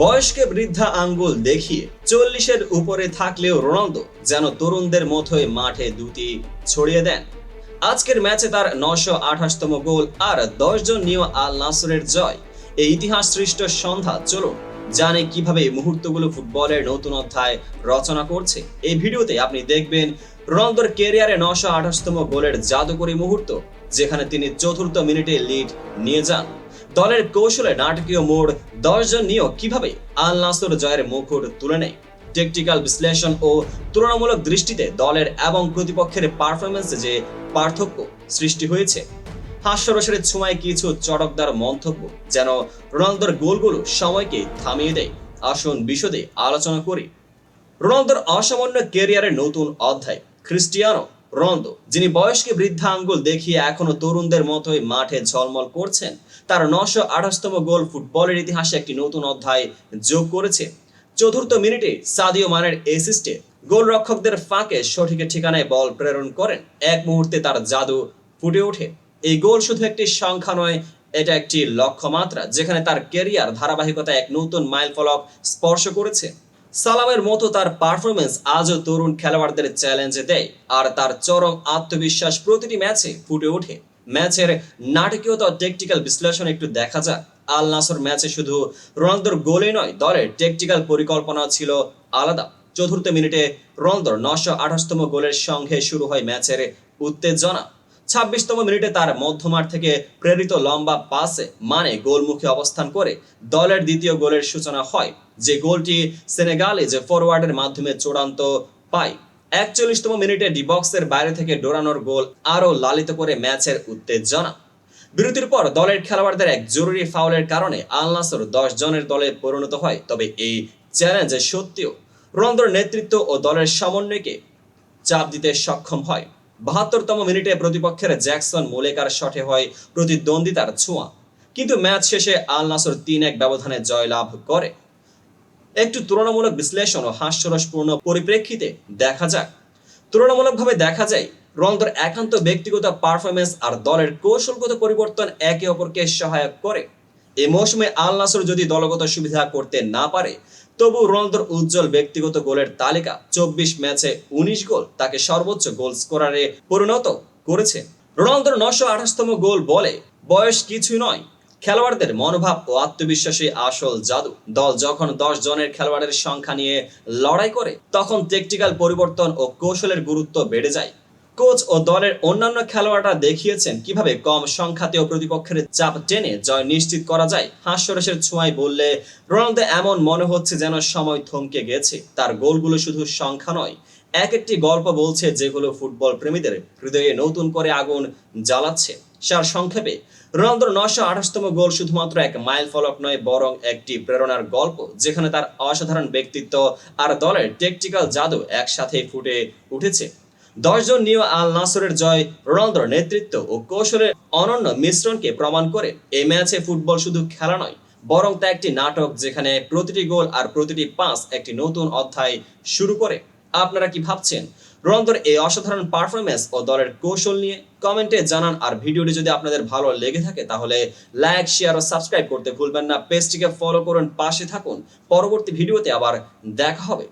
বয়সকে বৃদ্ধা আঙ্গুল দেখিয়ে চল্লিশের উপরে থাকলেও রোনালদো যেন তরুণদের মতোই মাঠে দুটি ছড়িয়ে দেন। আজকের ম্যাচে তার নশো আঠাশতম গোল আর দশ জন নিয়ে আল নাসরের জয়। এই ইতিহাস সৃষ্ট সন্ধ্যা, চলুন জানে কীভাবে এই মুহূর্তগুলো ফুটবলের নতুন অধ্যায় রচনা করছে। এই ভিডিওতে আপনি দেখবেন রোনালদোর কেরিয়ারে নশো আঠাশতম গোলের জাদুকরী মুহূর্ত, যেখানে তিনি চতুর্থ মিনিটে লিড নিয়ে যান। দলের কৌশলে নাটকীয় মোড় দশজন নিয়েও কীভাবে আল নাসর জয়ের মুকুট তুলে নেয়? টেকটিক্যাল বিশ্লেষণ ও তুলনামূলক দৃষ্টিতে দলের এবং প্রতিপক্ষের পারফরমেন্সে যে পার্থক্য সৃষ্টি হয়েছে, হাস্যরসের ছোঁয়ায় কিছু চটকদার মন্তব্য যেন রোনালদোর গোলগুলো সময়কে থামিয়ে দেয়। আসুন বিশদে আলোচনা করি। রোনালদোর অসামান্য কেরিয়ারের নতুন অধ্যায় খ্রিস্টিয়ানো রোনালদো, যিনি বয়সকে বৃদ্ধা আঙ্গুল দেখিয়ে এখনও তরুণদের মতোই মাঠে ঝলমল করছেন তার নশো আঠাশতম গোল ফুটবলের ইতিহাসে একটি নতুন অধ্যায় যোগ করেছে। চতুর্থ মিনিটে সাদিও মানের এসিস্টে গোলরক্ষকদের ফাঁকে সঠিক ঠিকানায় বল প্রেরণ করেন। এক মুহূর্তে তার জাদু ফুটে ওঠে। এই গোল শুধু একটি সংখ্যা নয়, এটা একটি লক্ষ্যমাত্রা, যেখানে তার কেরিয়ার ধারাবাহিকতা এক নতুন মাইল ফলক স্পর্শ করেছে। সালামের মতো তার পারফরমেন্স আজও তরুণ খেলোয়াড়দের চ্যালেঞ্জে দেয়, আর তার চরম আত্মবিশ্বাস প্রতিটি ম্যাচে ফুটে ওঠে। ম্যাচের নাটকীয়তা টেকটিক্যাল বিশ্লেষণ একটু দেখা যাক। আল নাসর ম্যাচে শুধু রোনালদোর গোলে নয় দলের টেকটিক্যাল পরিকল্পনা ছিল আলাদা। চতুর্থ মিনিটে রোনালদোর নশো আঠাশতম গোলের সঙ্গে শুরু হয় ম্যাচের উত্তেজনা। ছাব্বিশতম মিনিটে তার মধ্যমাঠ থেকে প্রেরিত লম্বা পাসে মানে গোলমুখী অবস্থান করে দলের দ্বিতীয় গোলের সূচনা হয়, যে গোলটি সেনেগালে যে ফরওয়ার্ডের মাধ্যমে চূড়ান্ত পায়। একচল্লিশতম মিনিটে ডিবক্সের বাইরে থেকে ডোরানোর গোল আরও লালিত করে ম্যাচের উত্তেজনা। বিরতির পর দলের খেলোয়াড়দের এক জরুরি ফাউলের কারণে আল নাসর দশ জনের দলে পরিণত হয়, তবে এই চ্যালেঞ্জে সত্যিও রোনালদোর নেতৃত্ব ও দলের সমন্বয়কে চাপ দিতে সক্ষম হয়। বাহাত্তরতম মিনিটে প্রতিপক্ষের জ্যাকসন মোলেকার শটে হয় প্রতিদ্বন্দ্বিতার ছোঁয়া। কিন্তু ম্যাচ শেষে আল নাসর তিন এক ব্যবধানে জয়লাভ করে। একটু তুলনামূলক বিশ্লেষণ ও হাস্যরসপূর্ণ পরিপ্রেক্ষিতে দেখা যাক। তুলনামূলকভাবে দেখা যায় রোনালদোর একান্ত ব্যক্তিগত পারফরমেন্স আর দলের কৌশলগত পরিবর্তন একে অপরকে সহায়ক করে। এই মৌসুমে আল নাসর যদি দলগত সুবিধা করতে না পারে, তবু রোনালদোর উজ্জ্বল ব্যক্তিগত গোলের তালিকা, চব্বিশ ম্যাচে উনিশ গোল, তাকে সর্বোচ্চ গোল স্কোরারে পরিণত করেছে। রোনালদোর নশো আঠাশতম গোল বলে বয়স কিছুই নয় খেলোয়াড়দের মনোভাব ও আত্মবিশ্বাসী আসল জাদু। দল যখন দশ জনের খেলোয়াড়ের সংখ্যা নিয়ে লড়াই করে, তখন টেকটিক্যাল পরিবর্তন ও কৌশলের গুরুত্ব বেড়ে যায়। কোচ ও দলের অন্যান্য খেলোয়াড়রা দেখিয়েছেন কীভাবে কম সংখ্যাতেও প্রতিপক্ষের চাপ টেনে জয় নিশ্চিত করা যায়। হাস্যরসের ছোঁয়ায় বললে, রোনালদো এমন মনে হচ্ছে যেন সময় থমকে গেছে। তার গোলগুলো শুধু সংখ্যা নয়, এক একটি গল্প বলছে যেগুলো ফুটবল প্রেমীদের হৃদয়ে নতুন করে আগুন জ্বালাচ্ছে। সার সংক্ষেপে, রোনালদোর নশো আঠাশতম গোল শুধুমাত্র এক মাইল ফলক নয়, বরং একটি প্রেরণার গল্প, যেখানে তার অসাধারণ ব্যক্তিত্ব আর দলের টেকটিক্যাল জাদু একসাথে ফুটে উঠেছে। দশজন নিউ আল নাসরের জয়, রোনালদোর নেতৃত্ব ও কৌশলের অনন্য মিশ্রণকে প্রমাণ করে এই ম্যাচে ফুটবল শুধু খেলা নয়, বরং তা একটি নাটক যেখানে প্রতিটি গোল আর প্রতিটি পাস একটি নতুন অধ্যায় শুরু করে। আপনারা কি ভাবছেন? রোনালদোর এই অসাধারণ পারফরমেন্স ও দলের কৌশল নিয়ে কমেন্টে জানান আর ভিডিওটি যদি আপনাদের ভালো লেগে থাকে তাহলে লাইক শেয়ার ও সাবস্ক্রাইব করতে ভুলবেন না। পেজটিকে ফলো করুন, পাশে থাকুন। পরবর্তী ভিডিওতে আবার দেখা হবে।